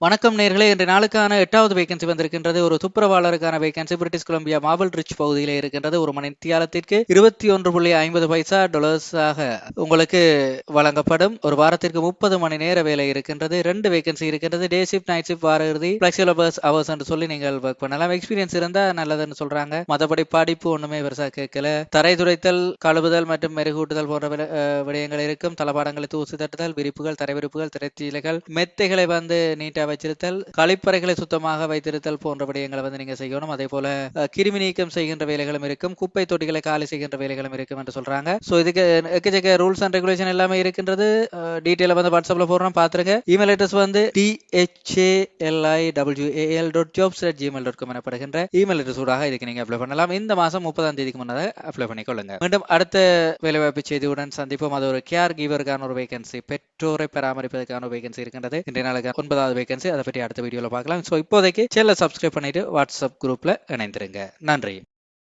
வணக்கம் நேர்களே. இன்று நாளுக்கான எட்டாவது வேகன்சி வந்திருக்கின்றது. ஒரு துப்புரவாளருக்கான vacancy British Columbia Maple Ridge பகுதியில் இருக்கின்றது. ஒரு மணி தியாலத்திற்கு இருபத்தி ஒன்று புள்ளி ஐம்பது பைசா டொலர்ஸாக உங்களுக்கு வழங்கப்படும். ஒரு வாரத்திற்கு முப்பது மணி நேர வேலை இருக்கின்றது. ரெண்டு வேகன்சி இருக்கின்றது. டே ஷிஃப்ட் நைட் ஷிஃப்ட் வார இறுதி பிளெக்சிபிள் அவர்ஸ் என்று சொல்லி நீங்கள் ஒர்க் பண்ணலாம். எக்ஸ்பீரியன்ஸ் இருந்தா நல்லதுன்னு சொல்றாங்க. மற்றபடி படிப்பு ஒண்ணுமே பெருசா கேட்கல. தரை துடைத்தல் கழுவுதல் மற்றும் மெருகூட்டுதல் போன்ற விட- விடயங்கள் இருக்கும். தளபாடங்களை தூசி தட்டுதல் விரிப்புகள் தரை விரிப்புகள் திரைச்சீலைகள் மெத்தைகளை வந்து நீட்டா வச்சிருத்தல் கழிப்பறைகளை சுத்தமாக வைத்திருத்தல் போன்ற விடயங்களை வந்து நீங்க செய்யணும். அதே போல கிருமி நீக்கம் செய்கின்ற வேலைகளும் இருக்கும் குப்பை தொட்டிகளை காலி செய்கின்ற வேலைகளும் இருக்கும் என்று சொல்றாங்க. சோ இதுக்கு எக்கச்சக்க ரூல்ஸ் அண்ட் ரெகுலேஷன் எல்லாமே இருக்கின்றது. டீட்டெயில வந்து வாட்ஸ்அப்ல போடுறோம் பாத்துருங்க இமெயில் அட்ரஸ் வந்து D H A L I W A L dot jobs at Gmail dot com எனப்படுகின்ற இமெயில் அட்ரஸ் ஊடாக இதுக்கு நீங்க அப்ளை பண்ணலாம். இந்த மாசம் முப்பதாம் தேதிக்கு முன்னதாக அப்ளை பண்ணிக்கொள்ளுங்க. மீண்டும் அடுத்த வேலைவாய்ப்பு செய்தியுடன் சந்திப்போம். அது ஒரு கேர் கிவருக்கான ஒரு வேகன்சி பெற்றோரை பராமரிப்பதற்கான வேகன்சி இருக்கின்றது. இன்றைய நாளுக்கு ஒன்பதாவது வேகன்சி அதை பற்றி அடுத்த வீடியோவில் பார்க்கலாம். ஸோ இப்போதைக்கு சேனலை சப்ஸ்கிரைப் பண்ணிட்டு வாட்ஸ்அப் குரூப்ல இணைந்திருங்க. நன்றி.